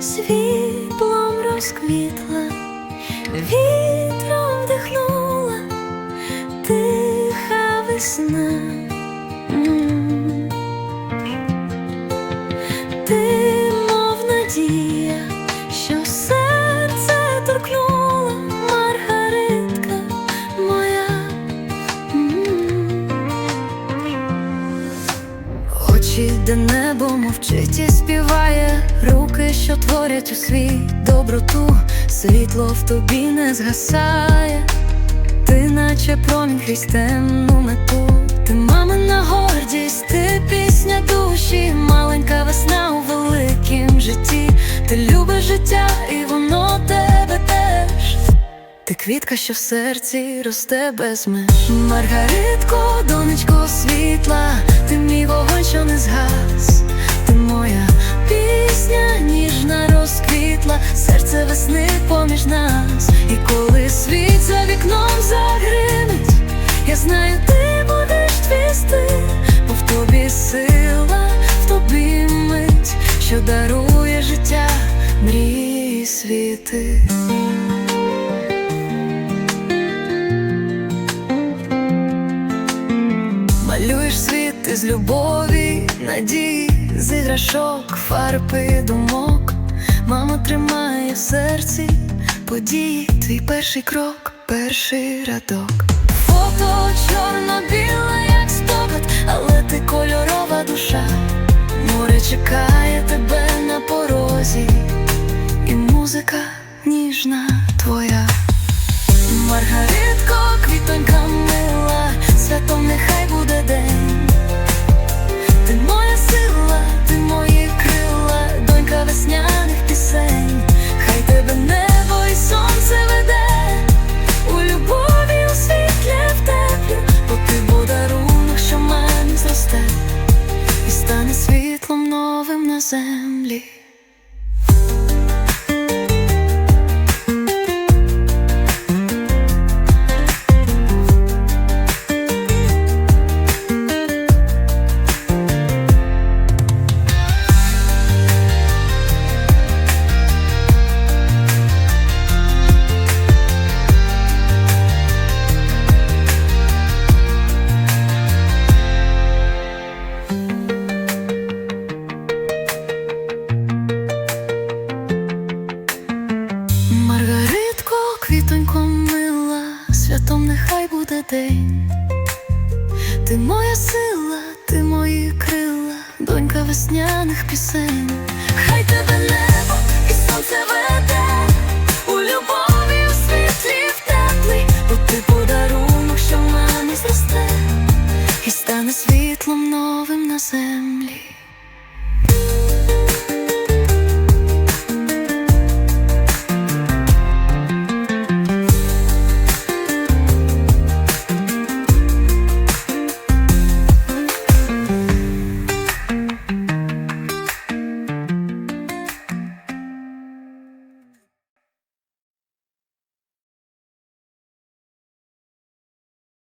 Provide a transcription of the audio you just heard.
світлом розквітла, вітром вдихнула, тиха весна. М. Ти, мов надія, що серце торкнула, Маргаритка моя. М. Очі, де небо мовчить і співає, творять у світ доброту, світло в тобі не згасає, ти наче промінь крізь мету, ти мамина гордість, ти пісня душі, маленька весна у великім житті, ти любиш життя, і воно тебе теж. Ти квітка, що в серці росте без меж. Маргаритко, донечко світла, ти мій вогонь, що не згас, сила, в тобі мить, що дарує життя, мрії світи. Малюєш світ із любові, надії, з іграшок, фарби, думок. Мама тримає в серці події, твій перший крок, перший радок. Фото чорно-біле, чекає тебе землі. буде день, ти моя сила, ти мої крила, донька весняних пісень, хай тебе небо і сонце веде у любові, у світлі в теплий, бо ти подарунок, що в мене зросте, і стане світлом новим на землі.